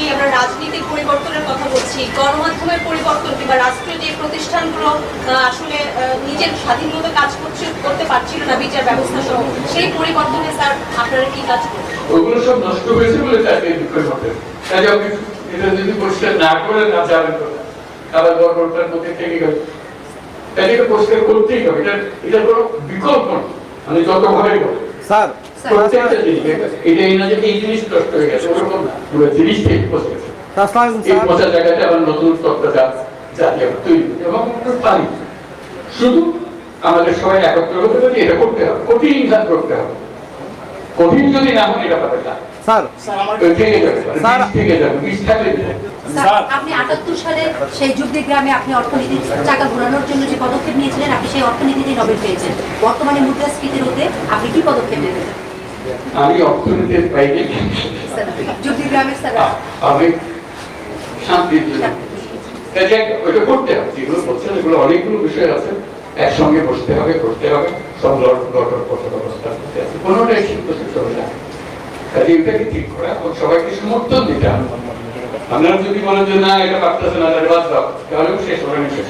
বলছি আমরা রাজনীতির পরিবর্তনের কথা বলছি। গণমাধ্যমের পরিবর্তন কিংবা রাষ্ট্রীয় যে প্রতিষ্ঠানগুলো আসলে নিজের স্বাধীনভাবে কাজ করছে করতে পারছিল না বিচার ব্যবস্থা সহ সেই পরিবর্তনে স্যার আপনারা কি কাজ ওইগুলো সব নষ্ট হয়েছে বলে তাকে বিক্রয় করতে কাজে আপনি এটা যদি পরিষ্কার না করে না যাবেন আবার গড়বড়টার মধ্যে থেকে গেল। তাহলে এটা পরিষ্কার করতেই হবে। এটা এটা কোনো বিকল্প আমি যত ভাবে বলি স্যার প্রত্যেকটা জিনিস এটা এই না যে এই জিনিস নষ্ট হয়ে গেছে ওরকম পুরো জিনিসটাই পচে গেছে এই পচা জায়গাতে আবার নতুন তত্ত্বটা জাতীয় তৈরি এবং আমরা শুধু আমাদের সবাই একত্র হতে পারি এটা করতে হবে কঠিন কাজ করতে হবে কঠিন যদি না হয় এটা পাবে না স্যার থেকে যাবে স্যার- থেকে যাবে বিষ থাকলে স্যার আপনি আটাত্তর সালে সেই যুদ্ধে গ্রামে আপনি অর্থনীতির চাকা ঘোরানোর জন্য যে পদক্ষেপ নিয়েছিলেন আপনি সেই অর্থনীতিতে নোবেল পেয়েছেন বর্তমানে মুদ্রাস্ফীতির হতে আপনি কি পদক্ষেপ নেবেন আমি অর্থনীতির বাইরে আমি শান্তির জন্য কাজে ওইটা করতে হবে যেগুলো বলছেন এগুলো অনেকগুলো বিষয় আছে। একসঙ্গে বসতে হবে করতে হবে। সব করতে হবে। কোনোটাই যায় কাজে এটাকে ঠিক করা এবং সবাইকে সমর্থন দিতে হবে। আপনারা যদি যে না এটা পারতেছে না তাহলে বাদ দাও। তাহলেও শেষ হবে না শেষ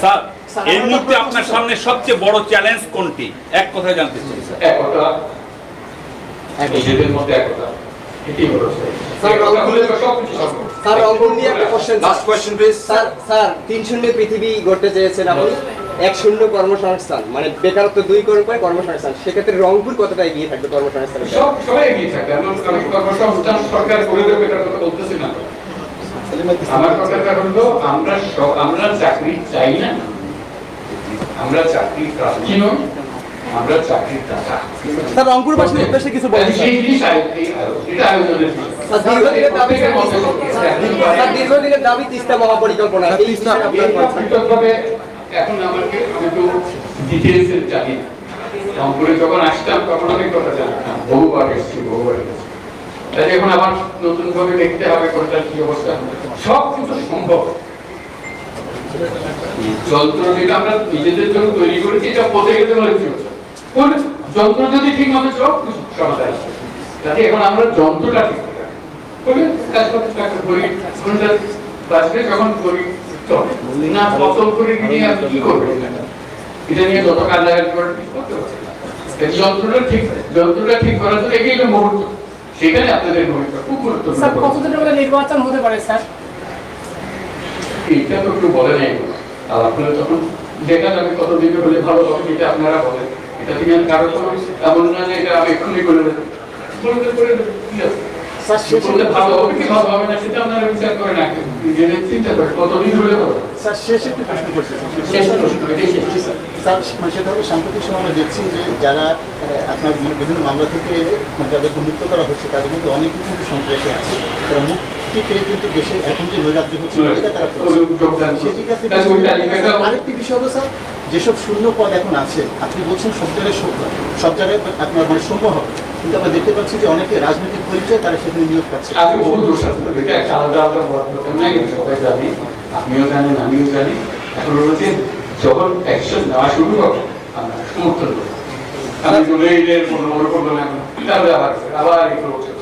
স্যার এই মুহূর্তে আপনার সামনে সবচেয়ে বড় চ্যালেঞ্জ কোনটি? এক কথায় জানতে চাই এক একতা নিজেদের মধ্যে একতা। এটাই হলো স্যার, একতা হলে তো সবকিছু সম্ভব। স্যার রংপুর নিয়ে একটা question last question please sir sir তিন শূন্য পৃথিবী গড়তে চেয়েছেন আপনি এক শূন্য কর্মসংস্থান মানে বেকারত্ব দুই করুন করে কর্মসংস্থান। সেক্ষেত্রে রংপুর কতটা এগিয়ে থাকবে কর্মসংস্থানের সব সবাই এগিয়ে থাকে আমি আমি কর্মসংস্থান সরকার করে দেবে এটার কথা বলতেছি না। আমার কথাটা হলো আমরা সব আমরা চাকরি চাই না। আমরা চাকরি প্রার্থী নই আমরা চাকরির দাতা স্যার রংপুরবাসীর উদ্দেশ্যে কিছু স্যার, দীর্ঘদিনের দাবি স্যার দীর্ঘদিনের দাবি তিস্তা মহাপরিকল্পনা এখন আমাকে আমি তো ডিটেলস জানি। রংপুরে যখন আসতাম তখন অনেক কথা জানতাম। বহুবার এসেছি বহুবার এসেছি। তাই এখন আবার নতুন ভাবে দেখতে হবে কোনটার কি অবস্থা। সব কিছু সম্ভব। যন্ত্র যেটা আমরা নিজেদের জন্য তৈরি করেছি এটা বলে কি হচ্ছে? কোন যন্ত্র যদি ঠিক মতো কিছু সমাধান এখন আমরা যন্ত্রটা ঠিক করে কাজ করতে করি কোনটা যখন করি না করে নিয়ে আপনি কি করবেন এটা নিয়ে যত কাজ লাগাতে পারেন করতে পারছেন যন্ত্রটা ঠিক যন্ত্রটা ঠিক করার জন্য এগিয়ে মুহূর্ত। সেখানে আপনাদের ভূমিকা খুব গুরুত্বপূর্ণ। স্যার মধ্যে নির্বাচন হতে পারে স্যার? এইটা তো একটু বলে নাই। আর আপনারা তখন দেখা যাবে কত দিনে হলে ভালো হবে এটা আপনারা বলেন। এটা থেকে আমি কারও এমন না যে এটা আমি এক্ষুনি করে দেবো। করে দেবো, আছে। সেটা মানে সেটা সাম্প্রতিক সময় আমরা দেখছি যে যারা আপনার বিভিন্ন মামলা থেকে মানে যাদেরকে মুক্ত করা হচ্ছে তাদের মধ্যে অনেকেই কিন্তু সন্ত্রাসী আছে। তারা মুক্তি পেয়ে কিন্তু দেশে এখন যে নৈরাজ্য হচ্ছে তারা তালিকাটা আরেকটি বিষয় হলো স্যার যেসব শূন্য পদ এখন আছে, আপনি বলছেন সব জায়গায় সব- জায়গায় আপনার মানে সম্ভব হবে। কিন্তু আমরা দেখতে পাচ্ছি যে অনেকে রাজনৈতিক পরিচয় তারা সেখানে নিয়োগ পাচ্ছে। এটা একটা আলাদা আলাদা জানি, আপনিও জানেন, আমিও জানি। এখন যে যখন অ্যাকশন নেওয়া শুরু হবে, আমরা সমর্থন করব। আমি বলে এদের মনে মনে করব না। তাহলে আবার আবার এগুলো